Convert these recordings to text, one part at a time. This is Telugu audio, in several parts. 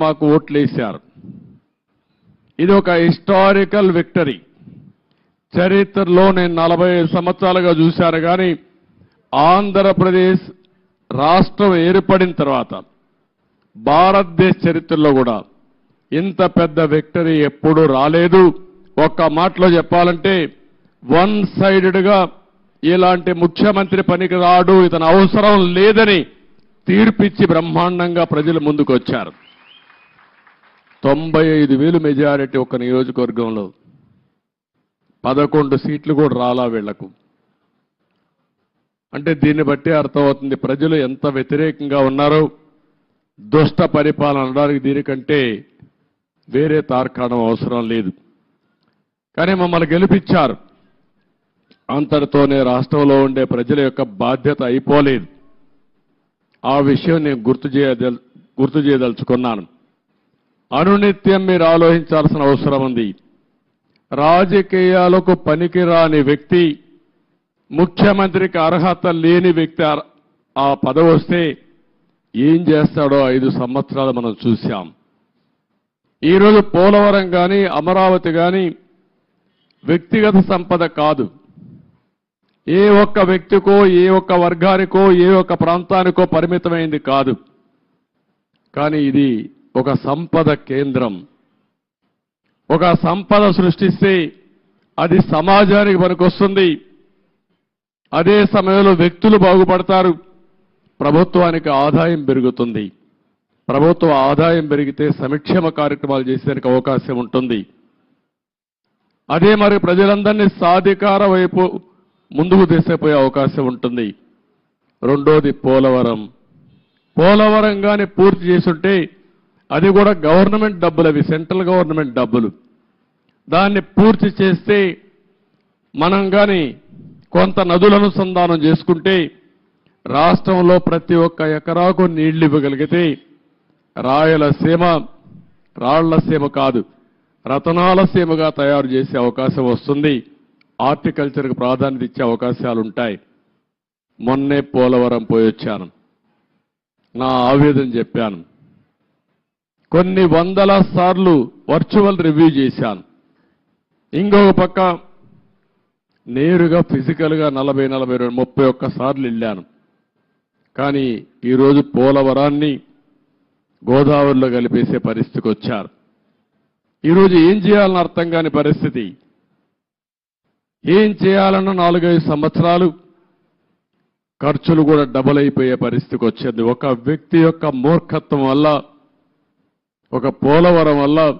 మాకు ఓట్లేశారు. ఇది ఒక హిస్టారికల్ విక్టరీ. చరిత్రలో నేను నలభై సంవత్సరాలుగా చూశాను కానీ ఆంధ్రప్రదేశ్ రాష్ట్రం ఏర్పడిన తర్వాత భారతదేశ చరిత్రలో కూడా ఇంత పెద్ద విక్టరీ ఎప్పుడూ రాలేదు. ఒక్క మాటలో చెప్పాలంటే వన్ సైడెడ్గా ఇలాంటి ముఖ్యమంత్రి పనికి రాడు ఇతను అవసరం లేదని తీర్పిచ్చి బ్రహ్మాండంగా ప్రజలు ముందుకు వచ్చారు తొంభై ఐదు వేలు మెజారిటీ ఒక నియోజకవర్గంలో. పదకొండు సీట్లు కూడా రాలా వీళ్ళకు అంటే దీన్ని బట్టి అర్థమవుతుంది ప్రజలు ఎంత వ్యతిరేకంగా ఉన్నారో దుష్ట పరిపాలన అనడానికి దీనికంటే వేరే తార్కాణం అవసరం లేదు. కానీ మమ్మల్ని గెలిపించారు. అంతటితోనే రాష్ట్రంలో ఉండే ప్రజల యొక్క బాధ్యత అయిపోలేదు. ఆ విషయం నేను గుర్తు చేయదల్ గుర్తు చేయదలుచుకున్నాను. అనునిత్యం మీరు ఆలోచించాల్సిన అవసరం ఉంది. రాజకీయాలకు పనికిరాని వ్యక్తి ముఖ్యమంత్రికి అర్హత లేని వ్యక్తి ఆ- పదవి వస్తే ఏం చేస్తాడో ఐదు సంవత్సరాలు మనం చూశాం. ఈరోజు పోలవరం కానీ అమరావతి కానీ వ్యక్తిగత సంపద కాదు. ఏ ఒక్క వ్యక్తికో ఏ ఒక్క వర్గానికో ఏ ఒక్క ప్రాంతానికో పరిమితమైంది కాదు. కానీ ఇది ఒక సంపద కేంద్రం. ఒక సంపద సృష్టిస్తే అది సమాజానికి పనికొస్తుంది. అదే సమయంలో వ్యక్తులు బాగుపడతారు. ప్రభుత్వానికి ఆదాయం పెరుగుతుంది. ప్రభుత్వ ఆదాయం పెరిగితే సంక్షేమ కార్యక్రమాలు చేసేందుకు అవకాశం ఉంటుంది. అదే మరి ప్రజలందరినీ సాధికార వైపు ముందుకు తీసేపోయే అవకాశం ఉంటుంది. రెండోది పోలవరం. పోలవరం కానీ పూర్తి చేసుంటే అది కూడా గవర్నమెంట్ డబ్బులు అవి సెంట్రల్ గవర్నమెంట్ డబ్బులు. దాన్ని పూర్తి చేస్తే మనం కానీ కొంత నదుల అనుసంధానం చేసుకుంటే రాష్ట్రంలో ప్రతి ఒక్క ఎకరాకు నీళ్ళు ఇవ్వగలిగితే రాయలసీమ రాళ్ళసీమ కాదు రతనాల సీమగా తయారు చేసే అవకాశం వస్తుంది. హార్టికల్చర్కి ప్రాధాన్యత ఇచ్చే అవకాశాలు ఉంటాయి. మొన్నే పోలవరం పోయొచ్చాను. నా ఆవేదన చెప్పాను. కొన్ని వందల సార్లు వర్చువల్ రివ్యూ చేశాను. ఇంకొక పక్క నేరుగా ఫిజికల్గా నలభై నలభై రెండు ముప్పై ఒక్క సార్లు వెళ్ళాను. కానీ ఈరోజు పోలవరాన్ని గోదావరిలో కలిపేసే పరిస్థితికి వచ్చారు. ఈరోజు ఏం చేయాలని అర్థం కాని పరిస్థితి. ఏం చేయాలన్న నాలుగైదు సంవత్సరాలు ఖర్చులు కూడా డబుల్ అయిపోయే పరిస్థితికి వచ్చింది. ఒక వ్యక్తి యొక్క మూర్ఖత్వం వల్ల ఒక పోలవరం వల్ల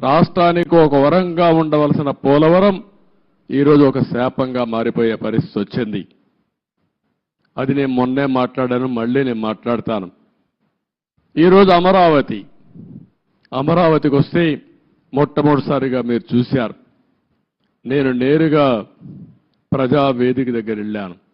రాష్ట్రానికి ఒక వరంగా ఉండవలసిన పోలవరం ఈరోజు ఒక శాపంగా మారిపోయే పరిస్థితి వచ్చింది. అది నేను మొన్నే మాట్లాడాను మళ్ళీ నేను మాట్లాడతాను. ఈరోజు అమరావతి. అమరావతికి వస్తే మొట్టమొదటిసారిగా మీరు చూశారు. నేను నేరుగా ప్రజా వేదిక దగ్గర వెళ్ళాను.